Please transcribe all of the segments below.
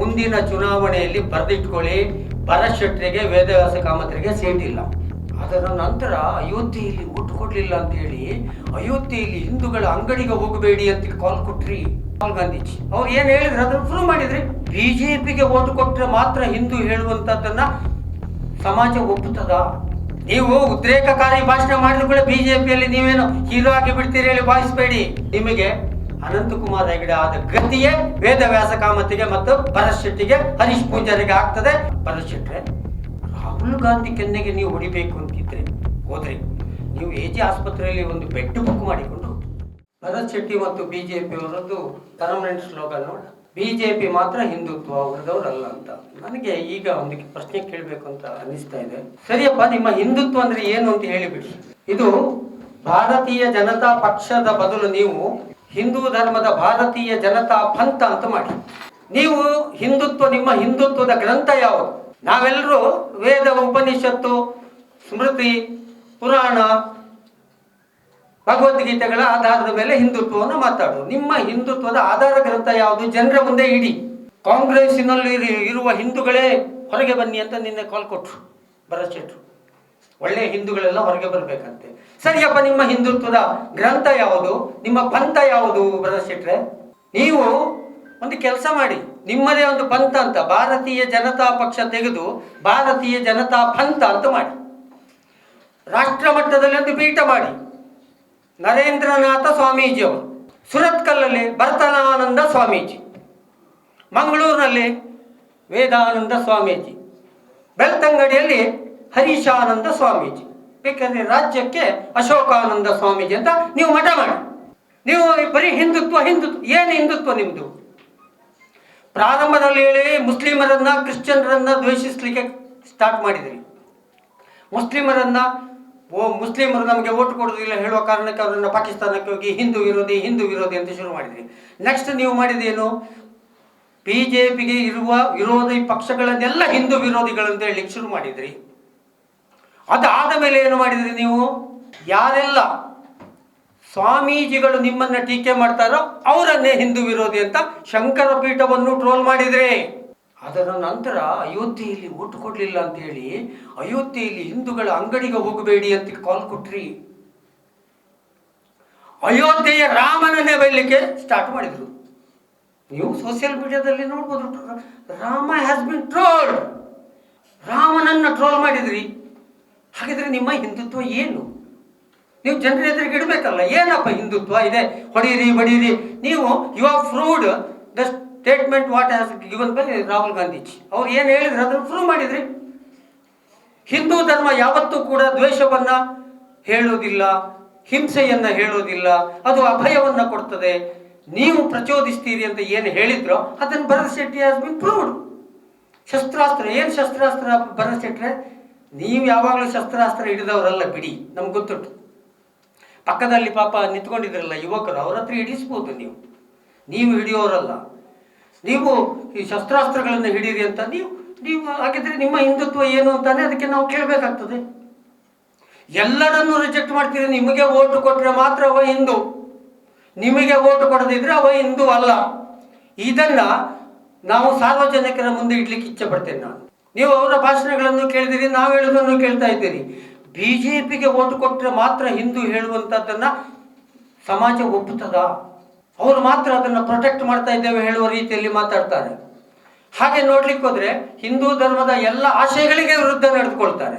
ಮುಂದಿನ ಚುನಾವಣೆಯಲ್ಲಿ ಬರೆದಿಟ್ಕೊಳ್ಳಿ ಭರತ್ ಶೆಟ್ಟರಿಗೆ ವೇದವ್ಯಾಸ ಕಾಮತರಿಗೆ ಸೀಟ್ ಇಲ್ಲ. ಅದರ ನಂತರ ಅಯೋಧ್ಯೆಯಲ್ಲಿ ಊಟ ಕೊಡ್ಲಿಲ್ಲ ಅಂತ ಹೇಳಿ, ಅಯೋಧ್ಯೆಯಲ್ಲಿ ಹಿಂದೂಗಳ ಅಂಗಡಿಗೆ ಹೋಗಬೇಡಿ ಅಂತ ಕಾಲ್ ಕೊಟ್ರಿ. ರಾಹುಲ್ ಗಾಂಧೀಜಿ. ಅವ್ರು ಏನ್ ಹೇಳಿದ್ರು? ಅದನ್ನು ಪ್ರೂವ್ ಮಾಡಿದ್ರಿ. ಬಿಜೆಪಿಗೆ ಓಟ್ ಕೊಟ್ಟರೆ ಮಾತ್ರ ಹಿಂದೂ ಹೇಳುವಂತದ್ದನ್ನ ಸಮಾಜ ಒಪ್ಪುತ್ತದ? ನೀವು ಉದ್ರೇಕಕಾರಿ ಭಾಷಣ ಮಾಡಿದ್ರು ಕೂಡ ಬಿಜೆಪಿಯಲ್ಲಿ ನೀವೇನು ಹೀರೋ ಆಗಿ ಬಿಡ್ತೀರಿ ಹೇಳಿ ಭಾವಿಸಬೇಡಿ. ನಿಮಗೆ ಅನಂತಕುಮಾರ್ ಹೆಗಡೆ ಆದ ಗತಿಯೇ ವೇದವ್ಯಾಸ ಕಾಮತಿಗೆ ಮತ್ತು ಭರತ್ ಶೆಟ್ಟಿಗೆ ಹರೀಶ್ ಪೂಜಾರಿಗೆ ಆಗ್ತದೆ. ಭರತ್ ರಾಹುಲ್ ಗಾಂಧಿ ಕೆನ್ನೆಗೆ ನೀವು ಹೊಡಿಬೇಕು ಅಂತಿದ್ರೆ ಹೋದ್ರಿ ನೀವು ಎ ಜಿ ಆಸ್ಪತ್ರೆಯಲ್ಲಿ ಒಂದು ಬೆಡ್ ಬುಕ್ ಮಾಡಿಕೊಂಡು. ಭರತ್ ಶೆಟ್ಟಿ ಮತ್ತು ಬಿಜೆಪಿ ಅವರದ್ದು ಪರ್ಮನೆಂಟ್ ಸ್ಲೋಗನ್ ನೋಡ. ಬಿಜೆಪಿ ಮಾತ್ರ ಹಿಂದುತ್ವ ಅವರದವರಲ್ಲ ಅಂತ. ನನಗೆ ಈಗ ಒಂದು ಪ್ರಶ್ನೆ ಕೇಳಬೇಕು ಅಂತ ಅನಿಸ್ತಾ ಇದೆ. ಸರಿಯಪ್ಪ, ನಿಮ್ಮ ಹಿಂದುತ್ವ ಅಂದ್ರೆ ಏನು ಅಂತ ಹೇಳಿಬಿಡಿ. ಇದು ಭಾರತೀಯ ಜನತಾ ಪಕ್ಷದ ಬದಲು ನೀವು ಹಿಂದೂ ಧರ್ಮದ ಭಾರತೀಯ ಜನತಾ ಪಂಥ ಅಂತ ಮಾಡಿ. ನೀವು ಹಿಂದುತ್ವ, ನಿಮ್ಮ ಹಿಂದುತ್ವದ ಗ್ರಂಥ ಯಾವುದು? ನಾವೆಲ್ಲರೂ ವೇದ, ಉಪನಿಷತ್ತು, ಸ್ಮೃತಿ, ಪುರಾಣ, ಭಗವದ್ಗೀತೆಗಳ ಆಧಾರದ ಮೇಲೆ ಹಿಂದುತ್ವವನ್ನು ಮಾತಾಡೋದು. ನಿಮ್ಮ ಹಿಂದುತ್ವದ ಆಧಾರ ಗ್ರಂಥ ಯಾವುದು? ಜನರ ಮುಂದೆ ಇಡಿ. ಕಾಂಗ್ರೆಸ್ಸಿನಲ್ಲಿ ಇರು- ಇರುವ ಹಿಂದೂಗಳೇ ಹೊರಗೆ ಬನ್ನಿ ಅಂತ ನಿನ್ನೆ ಕಾಲ್ ಕೊಟ್ರು. ಭರತ್ ಒಳ್ಳೆಯ ಹಿಂದೂಗಳೆಲ್ಲ ಹೊರಗೆ ಬರಬೇಕಂತೆ. ಸರಿಯಪ್ಪ ನಿಮ್ಮ ಹಿಂದುತ್ವದ ಗ್ರಂಥ ಯಾವುದು? ನಿಮ್ಮ ಪಂಥ ಯಾವುದು ಬ್ರದರ್ಶಿಟ್ರೆ ಶೆಟ್ರೆ? ನೀವು ಒಂದು ಕೆಲಸ ಮಾಡಿ. ನಿಮ್ಮದೇ ಒಂದು ಪಂಥ ಅಂತ, ಭಾರತೀಯ ಜನತಾ ಪಕ್ಷ ತೆಗೆದು ಭಾರತೀಯ ಜನತಾ ಪಂಥ ಅಂತ ಮಾಡಿ. ರಾಷ್ಟ್ರ ಮಟ್ಟದಲ್ಲಿ ಒಂದು ಪೀಠ ಮಾಡಿ. ನರೇಂದ್ರನಾಥ ಸ್ವಾಮೀಜಿ ಅವರು, ಸುರತ್ಕಲ್ಲಲ್ಲಿ ಭರತನಾನಂದ ಸ್ವಾಮೀಜಿ, ಮಂಗಳೂರಿನಲ್ಲಿ ವೇದಾನಂದ ಸ್ವಾಮೀಜಿ, ಬೆಳ್ತಂಗಡಿಯಲ್ಲಿ ಹರೀಶಾನಂದ ಸ್ವಾಮೀಜಿ. ಬೇಕಂದ್ರೆ ರಾಜ್ಯಕ್ಕೆ ಅಶೋಕಾನಂದ ಸ್ವಾಮೀಜಿ ಅಂತ ನೀವು ಮಠ ಮಾಡಿ. ನೀವು ಬರೀ ಹಿಂದುತ್ವ ಹಿಂದುತ್ವ, ಏನು ಹಿಂದುತ್ವ ನಿಮ್ಮದು ಪ್ರಾರಂಭದಲ್ಲಿ ಹೇಳಿ ಮುಸ್ಲಿಮರನ್ನ, ಕ್ರಿಶ್ಚಿಯನ್ರನ್ನ ದ್ವೇಷಿಸ್ಲಿಕ್ಕೆ ಸ್ಟಾರ್ಟ್ ಮಾಡಿದ್ರಿ. ಮುಸ್ಲಿಮರನ್ನ, ಓ ಮುಸ್ಲಿಮರು ನಮಗೆ ಓಟ್ ಕೊಡೋದಿಲ್ಲ ಹೇಳುವ ಕಾರಣಕ್ಕೆ ಅವರನ್ನ ಪಾಕಿಸ್ತಾನಕ್ಕೆ ಹೋಗಿ ಹಿಂದೂ ವಿರೋಧಿ ಹಿಂದೂ ವಿರೋಧಿ ಅಂತ ಶುರು ಮಾಡಿದ್ರಿ. ನೆಕ್ಸ್ಟ್ ನೀವು ಮಾಡಿದೇನು ಬಿ ಜೆ ಪಿಗೆ ಇರುವ ವಿರೋಧಿ ಪಕ್ಷಗಳನ್ನೆಲ್ಲ ಹಿಂದೂ ವಿರೋಧಿಗಳಂತ ಹೇಳಲಿಕ್ಕೆ ಶುರು ಮಾಡಿದ್ರಿ. ಅದಾದ ಮೇಲೆ ಏನು ಮಾಡಿದ್ರಿ ನೀವು? ಯಾರೆಲ್ಲ ಸ್ವಾಮೀಜಿಗಳು ನಿಮ್ಮನ್ನ ಟೀಕೆ ಮಾಡ್ತಾರೋ ಅವರನ್ನೇ ಹಿಂದೂ ವಿರೋಧಿ ಅಂತ ಶಂಕರ ಪೀಠವನ್ನು ಟ್ರೋಲ್ ಮಾಡಿದ್ರಿ. ಅದರ ನಂತರ ಅಯೋಧ್ಯೆಯಲ್ಲಿ ಓಟ್ ಕೊಡ್ಲಿಲ್ಲ ಅಂತ ಹೇಳಿ ಅಯೋಧ್ಯೆಯಲ್ಲಿ ಹಿಂದೂಗಳ ಅಂಗಡಿಗೆ ಹೋಗಬೇಡಿ ಅಂತ ಕಾಲ್ ಕೊಟ್ರಿ. ಅಯೋಧ್ಯೆಯ ರಾಮನನ್ನೇ ಬೈಲಿಕ್ಕೆ ಸ್ಟಾರ್ಟ್ ಮಾಡಿದ್ರು. ನೀವು ಸೋಷಿಯಲ್ ಮೀಡಿಯಾದಲ್ಲಿ ನೋಡ್ಬೋದು, ರಾಮ ಹ್ಯಾಸ್ ಬಿನ್ ಟ್ರೋಲ್ಡ್ ರಾಮನನ್ನ ಟ್ರೋಲ್ ಮಾಡಿದ್ರಿ. ಹಾಗಿದ್ರೆ ನಿಮ್ಮ ಹಿಂದುತ್ವ ಏನು? ನೀವು ಜನರ ಎದುರಿಗೆ ಇಡಬೇಕಲ್ಲ, ಏನಪ್ಪ ಹಿಂದುತ್ವ ಇದೆ? ಹೊಡೀರಿ, ಬಡೀರಿ. ನೀವು you are proved the statement what has given by Rahul Gandhiji ಅವ್ರು ಏನು ಹೇಳಿದ್ರು ಅದನ್ನು ಪ್ರೂವ್ ಮಾಡಿದ್ರಿ. ಹಿಂದೂ ಧರ್ಮ ಯಾವತ್ತೂ ಕೂಡ ದ್ವೇಷವನ್ನು ಹೇಳೋದಿಲ್ಲ, ಹಿಂಸೆಯನ್ನು ಹೇಳೋದಿಲ್ಲ, ಅದು ಅಭಯವನ್ನು ಕೊಡ್ತದೆ. ನೀವು ಪ್ರಚೋದಿಸ್ತೀರಿ ಅಂತ ಏನು ಹೇಳಿದ್ರೋ ಅದನ್ನು Bharat Shetty has been proved ಶಸ್ತ್ರಾಸ್ತ್ರ, ಏನು ಶಸ್ತ್ರಾಸ್ತ್ರ ಭರತ್ ಶೆಟ್ರೆ? ನೀವು ಯಾವಾಗಲೂ ಶಸ್ತ್ರಾಸ್ತ್ರ ಹಿಡಿದವರಲ್ಲ ಬಿಡಿ, ನಮ್ಗೆ ಗೊತ್ತುಂಟು. ಪಕ್ಕದಲ್ಲಿ ಪಾಪ ನಿಂತ್ಕೊಂಡಿದ್ರಲ್ಲ ಯುವಕರು, ಅವ್ರ ಹತ್ರ ಹಿಡಿಸ್ಬೋದು ನೀವು. ನೀವು ಹಿಡಿಯೋರಲ್ಲ. ನೀವು ಈ ಶಸ್ತ್ರಾಸ್ತ್ರಗಳನ್ನು ಹಿಡೀರಿ ಅಂತ ನೀವು ನೀವು ಹಾಗಿದ್ರೆ ನಿಮ್ಮ ಹಿಂದುತ್ವ ಏನು ಅಂತಾನೆ ಅದಕ್ಕೆ ನಾವು ಕೇಳಬೇಕಾಗ್ತದೆ. ಎಲ್ಲರನ್ನು ರಿಜೆಕ್ಟ್ ಮಾಡ್ತೀರಿ, ನಿಮಗೆ ಓಟು ಕೊಟ್ಟರೆ ಮಾತ್ರ ಅವ ಹಿಂದೂ. ನಿಮಗೆ ಓಟು ಕೊಡದಿದ್ರೆ ಅವ ಹಿಂದೂ ಅಲ್ಲ. ಇದನ್ನ ನಾವು ಸಾರ್ವಜನಿಕರ ಮುಂದೆ ಇಡ್ಲಿಕ್ಕೆ ಇಚ್ಛೆ ಪಡ್ತೇನೆ ನಾನು. ನೀವು ಅವರ ಭಾಷಣಗಳನ್ನು ಕೇಳಿದಿರಿ, ನಾವು ಹೇಳೋದನ್ನು ಕೇಳ್ತಾ ಇದ್ದೀರಿ. ಬಿಜೆಪಿಗೆ ಓಟು ಕೊಟ್ಟರೆ ಮಾತ್ರ ಹಿಂದೂ ಹೇಳುವಂಥದ್ದನ್ನು ಸಮಾಜ ಒಪ್ಪುತ್ತದ? ಅವರು ಮಾತ್ರ ಅದನ್ನು ಪ್ರೊಟೆಕ್ಟ್ ಮಾಡ್ತಾ ಇದ್ದೇವೆ ಹೇಳುವ ರೀತಿಯಲ್ಲಿ ಮಾತಾಡ್ತಾರೆ. ಹಾಗೆ ನೋಡ್ಲಿಕ್ಕೆ ಹೋದ್ರೆ ಹಿಂದೂ ಧರ್ಮದ ಎಲ್ಲ ಆಶಯಗಳಿಗೆ ವಿರುದ್ಧ ನಡೆದುಕೊಳ್ತಾರೆ.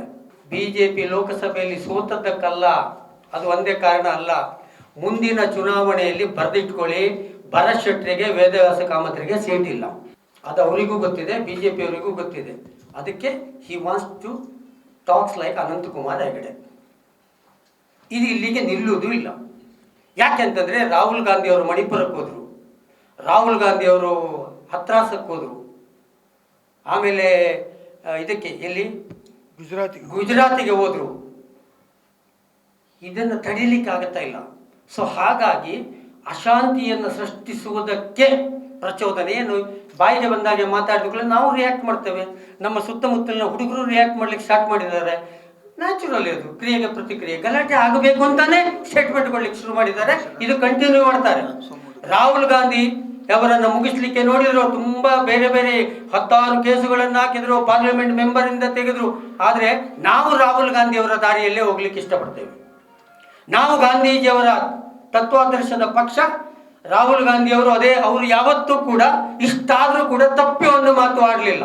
ಬಿಜೆಪಿ ಲೋಕಸಭೆಯಲ್ಲಿ ಸೋತದ್ದಕ್ಕಲ್ಲ, ಅದು ಒಂದೇ ಕಾರಣ ಅಲ್ಲ. ಮುಂದಿನ ಚುನಾವಣೆಯಲ್ಲಿ ಬರೆದಿಟ್ಕೊಳ್ಳಿ ಭರತ್ ಶೆಟ್ಟರಿಗೆ ವೇದವ್ಯಾಸ ಕಾಮತರಿಗೆ ಸೀಟ್ ಇಲ್ಲ. ಅದು ಅವರಿಗೂ ಗೊತ್ತಿದೆ ಬಿಜೆಪಿ ಪಿಯವರಿಗೂ ಗೊತ್ತಿದೆ. ಅದಕ್ಕೆ he wants to talks like Anantkumar Hegde. ಇದು ಇಲ್ಲಿಗೆ ನಿಲ್ಲುವುದು ಇಲ್ಲ. ಯಾಕೆಂತಂದರೆ ರಾಹುಲ್ ಗಾಂಧಿ ಅವರು ಮಣಿಪುರಕ್ಕೆ ಹೋದರು. ರಾಹುಲ್ ಗಾಂಧಿ ಅವರು ಹತ್ರಾಸಕ್ಕೆ ಹೋದರು. ಆಮೇಲೆ ಇದಕ್ಕೆ ಎಲ್ಲಿ? ಗುಜರಾತಿ ಗುಜರಾತಿಗೆ ಹೋದರು. ಇದನ್ನು ತಡೀಲಿಕ್ಕೆ ಆಗ್ತಾ ಇಲ್ಲ. ಸೊ ಹಾಗಾಗಿ ಅಶಾಂತಿಯನ್ನು ಸೃಷ್ಟಿಸುವುದಕ್ಕೆ ಪ್ರಚೋದನೆಯನ್ನು ಬಾಯಿಗೆ ಬಂದಾಗ ಮಾತಾಡಿದ ನಾವು ರಿಯಾಕ್ಟ್ ಮಾಡ್ತೇವೆ. ನಮ್ಮ ಸುತ್ತಮುತ್ತಲಿನ ಹುಡುಗರು ರಿಯಾಕ್ಟ್ ಮಾಡ್ಲಿಕ್ಕೆ ಸ್ಟಾರ್ಟ್ ಮಾಡಿದ್ದಾರೆ. ನ್ಯಾಚುರಲ್ ಇದು, ಕ್ರಿಯೆಗೆ ಪ್ರತಿಕ್ರಿಯೆ. ಗಲಾಟೆ ಆಗಬೇಕು ಅಂತಾನೆ ಸ್ಟೇಟ್ಮೆಂಟ್ ಕೊಡ್ಲಿಕ್ಕೆ ಶುರು ಮಾಡಿದ್ದಾರೆ. ಇದು ಕಂಟಿನ್ಯೂ ಮಾಡ್ತಾರೆ. ರಾಹುಲ್ ಗಾಂಧಿ ಅವರನ್ನು ಮುಗಿಸ್ಲಿಕ್ಕೆ ನೋಡಿದ್ರು, ತುಂಬಾ ಬೇರೆ ಬೇರೆ ಹತ್ತಾರು ಕೇಸುಗಳನ್ನು ಹಾಕಿದ್ರು ಪಾರ್ಲಿಮೆಂಟ್ ಮೆಂಬರ್ ಇಂದ ತೆಗೆದ್ರು. ಆದರೆ ನಾವು ರಾಹುಲ್ ಗಾಂಧಿ ಅವರ ದಾರಿಯಲ್ಲೇ ಹೋಗ್ಲಿಕ್ಕೆ ಇಷ್ಟಪಡ್ತೇವೆ. ನಾವು ಗಾಂಧೀಜಿಯವರ ತತ್ವಾದರ್ಶದ ಪಕ್ಷ ರಾಹುಲ್ ಗಾಂಧಿ ಅವರು ಅದೇ, ಅವರು ಯಾವತ್ತೂ ಕೂಡ ಇಷ್ಟಾದರೂ ಕೂಡ ತಪ್ಪಿ ಒಂದು ಮಾತು ಆಡಲಿಲ್ಲ.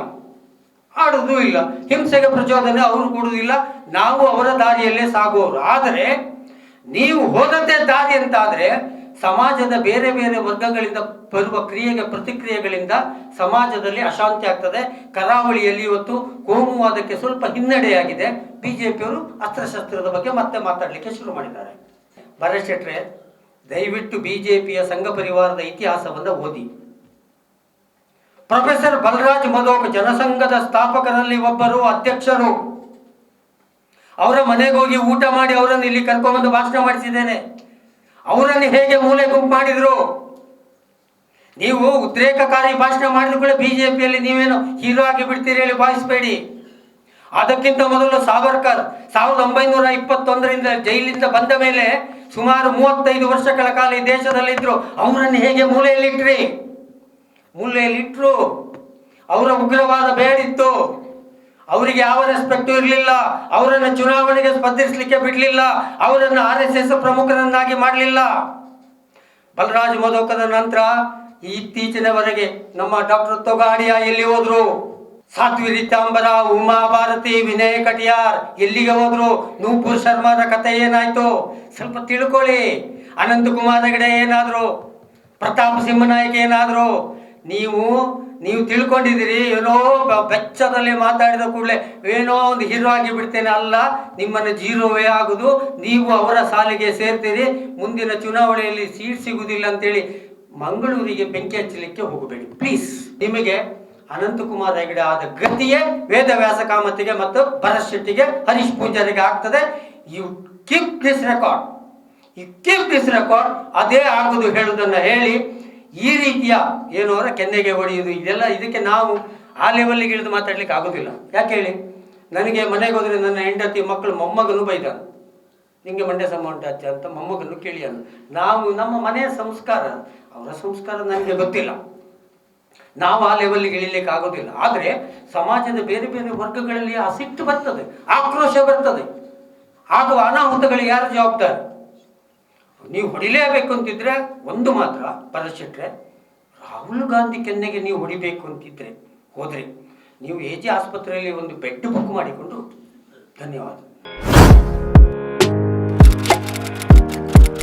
ಆಡೋದು ಇಲ್ಲ. ಹಿಂಸೆಗೆ ಪ್ರಚೋದನೆ ಅವರು ಕೊಡುವುದಿಲ್ಲ. ನಾವು ಅವರ ದಾರಿಯಲ್ಲೇ ಸಾಗುವವರು. ಆದರೆ, ನೀವು ಹೋದಂತೆ ದಾರಿ ಅಂತಾದರೆ, ಸಮಾಜದ ಬೇರೆ ಬೇರೆ ವರ್ಗಗಳಿಂದ ಬರುವ ಕ್ರಿಯೆಗೆ ಪ್ರತಿಕ್ರಿಯೆಗಳಿಂದ ಸಮಾಜದಲ್ಲಿ ಅಶಾಂತಿ ಆಗ್ತದೆ. ಕರಾವಳಿಯಲ್ಲಿ ಇವತ್ತು ಕೋಮುವಾದಕ್ಕೆ ಸ್ವಲ್ಪ ಹಿನ್ನಡೆಯಾಗಿದೆ. ಬಿಜೆಪಿಯವರು ಅಸ್ತ್ರಶಸ್ತ್ರದ ಬಗ್ಗೆ ಮತ್ತೆ ಮಾತಾಡಲಿಕ್ಕೆ ಶುರು ಮಾಡಿದ್ದಾರೆ. ಭರಶೆಟ್ರೆ ದಯವಿಟ್ಟು ಬಿಜೆಪಿಯ ಸಂಘ ಪರಿವಾರದ ಇತಿಹಾಸವನ್ನು ಓದಿ. ಪ್ರೊಫೆಸರ್ ಬಲರಾಜ್ ಮಧೋಕ್ ಜನಸಂಘದ ಸ್ಥಾಪಕರಲ್ಲಿ ಒಬ್ಬರು ಅಧ್ಯಕ್ಷರು. ಅವರ ಮನೆಗೆ ಹೋಗಿ ಊಟ ಮಾಡಿ ಅವರನ್ನು ಇಲ್ಲಿ ಕರ್ಕೊಂಡ್ಬಂದು ಭಾಷಣ ಮಾಡಿಸಿದ್ದೇನೆ. ಅವರನ್ನು ಹೇಗೆ ಮೂಲೆ ಗುಂಪು ಮಾಡಿದ್ರು? ನೀವು ಉದ್ರೇಕಕಾರಿ ಭಾಷಣ ಮಾಡಿದ ಕೂಡ ಬಿಜೆಪಿಯಲ್ಲಿ ನೀವೇನು ಹೀರೋ ಆಗಿ ಬಿಡ್ತೀರಿ ಹೇಳಿ ಭಾವಿಸಬೇಡಿ. ಅದಕ್ಕಿಂತ ಮೊದಲು ಸಾವರ್ಕರ್ ಸಾವಿರದ ಒಂಬೈನೂರ ಇಪ್ಪತ್ತೊಂದರಿಂದ ಜೈಲಿಂದ ಬಂದ ಮೇಲೆ ಸುಮಾರು ಮೂವತ್ತೈದು ವರ್ಷಗಳ ಕಾಲ ಈ ದೇಶದಲ್ಲಿದ್ದರು ಅವರನ್ನು ಹೇಗೆ ಮೂಲೆಯಲ್ಲಿಟ್ರಿ? ಮೂಲೆಯಲ್ಲಿಟ್ಟರು ಅವರ ಉಗ್ರವಾದ ಬೇಡಿತ್ತು. ಅವರಿಗೆ ಯಾವ ರೆಸ್ಪೆಕ್ಟು ಇರಲಿಲ್ಲ. ಅವರನ್ನು ಚುನಾವಣೆಗೆ ಸ್ಪರ್ಧಿಸಲಿಕ್ಕೆ ಬಿಡಲಿಲ್ಲ. ಅವರನ್ನು ಆರ್ ಎಸ್ ಎಸ್ ಪ್ರಮುಖರನ್ನಾಗಿ ಮಾಡಲಿಲ್ಲ. ಬಲರಾಜ್ ಮೋದಕದ ನಂತರ ಇತ್ತೀಚಿನವರೆಗೆ ನಮ್ಮ ಡಾಕ್ಟರ್ ತೊಗಾಡಿಯ ಎಲ್ಲಿ ಹೋದ್ರು? ಸಾಧ್ವಿ ರೀತಾಂಬರ ಉಮಾ ಭಾರತಿ ವಿನಯ ಕಟಿಯಾರ್, ಎಲ್ಲಿಗೆ ಹೋದ್ರು? ನೂಪುರ್ ಶರ್ಮಾರ ಕತೆ ಏನಾಯ್ತು? ಸ್ವಲ್ಪ ತಿಳ್ಕೊಳ್ಳಿ. ಅನಂತಕುಮಾರ್ ಹೆಗಡೆ ಏನಾದ್ರು? ಪ್ರತಾಪ್ ಸಿಂಹನಾಯಕ್ ಏನಾದ್ರು? ನೀವು ನೀವು ತಿಳ್ಕೊಂಡಿದ್ದೀರಿ, ಏನೋ ಬೆಚ್ಚದಲ್ಲಿ ಮಾತಾಡಿದ ಕೂಡಲೇ ಏನೋ ಒಂದು ಹೀರೋ ಆಗಿ ಬಿಡ್ತೇನೆ ಅಲ್ಲ, ನಿಮ್ಮನ್ನು ಜೀರೋವೇ ಆಗುದು, ನೀವು ಅವರ ಸಾಲಿಗೆ ಸೇರ್ತೀರಿ, ಮುಂದಿನ ಚುನಾವಣೆಯಲ್ಲಿ ಸೀಟ್ ಸಿಗುವುದಿಲ್ಲ ಅಂತೇಳಿ ಮಂಗಳೂರಿಗೆ ಬೆಂಕಿ ಹಚ್ಚಲಿಕ್ಕೆ ಹೋಗಬೇಡಿ. ಪ್ಲೀಸ್. ನಿಮಗೆ ಅನಂತಕುಮಾರ್ ಹೆಗಡೆ ಆದ ಗತಿಯೇ ವೇದವ್ಯಾಸ ಕಾಮತಿಗೆ ಮತ್ತು ಭರತ್ ಶೆಟ್ಟಿಗೆ ಹರೀಶ್ ಪೂಜಾರಿಗೆ ಆಗ್ತದೆ. You keep this record you keep this record ಅದೇ ಆಗುದು ಹೇಳುವುದನ್ನು ಹೇಳಿ ಈ ರೀತಿಯ ಏನು ಅವರ ಕೆನ್ನೆಗೆ ಹೊಡೆಯುವುದು ಇದೆಲ್ಲ ಇದಕ್ಕೆ ನಾವು ಆ ಲೆವೆಲ್ಗೆ ಇಳಿದು ಮಾತಾಡ್ಲಿಕ್ಕೆ ಆಗೋದಿಲ್ಲ. ಯಾಕೆ ಹೇಳಿ? ನನಗೆ ಮನೆಗೆ ಹೋದರೆ ನನ್ನ ಹೆಂಡತಿ, ಮಕ್ಕಳು ಮೊಮ್ಮಗನು ಬೈದ ನಿಂಗೆ ಮಂಡ್ಯ ಸಂಬಂಧ ಅಜ್ಜ ಅಂತ ಮೊಮ್ಮಗನ್ನು ಕೇಳಿಯಾನು ನಾವು ನಮ್ಮ ಮನೆಯ ಸಂಸ್ಕಾರ, ಅವರ ಸಂಸ್ಕಾರ ನನಗೆ ಗೊತ್ತಿಲ್ಲ. ನಾವು ಆ ಲೆವೆಲ್ಗೆ ಇಳಿಲಿಕ್ಕೆ ಆಗೋದಿಲ್ಲ ಆದರೆ ಸಮಾಜದ ಬೇರೆ ಬೇರೆ ವರ್ಗಗಳಲ್ಲಿ ಆ ಬರ್ತದೆ, ಆಕ್ರೋಶ ಬರ್ತದೆ. ಆಗುವ ಅನಾಹುತಗಳಿಗೆ ಯಾರು ಜವಾಬ್ದಾರಿ? ನೀವು ಹೊಡಿಲೇಬೇಕು ಅಂತಿದ್ರೆ ಒಂದು ಮಾತ್ರ ಪರಿಶಿಟ್ರೆ ರಾಹುಲ್ ಗಾಂಧಿ ಕೆನ್ನೆಗೆ ನೀವು ಹೊಡಿಬೇಕು ಅಂತಿದ್ರೆ ಹೋದ್ರೆ, ನೀವು ಎ ಜಿ ಆಸ್ಪತ್ರೆಯಲ್ಲಿ ಒಂದು ಬೆಡ್ ಬುಕ್ ಮಾಡಿಕೊಂಡು ಧನ್ಯವಾದ.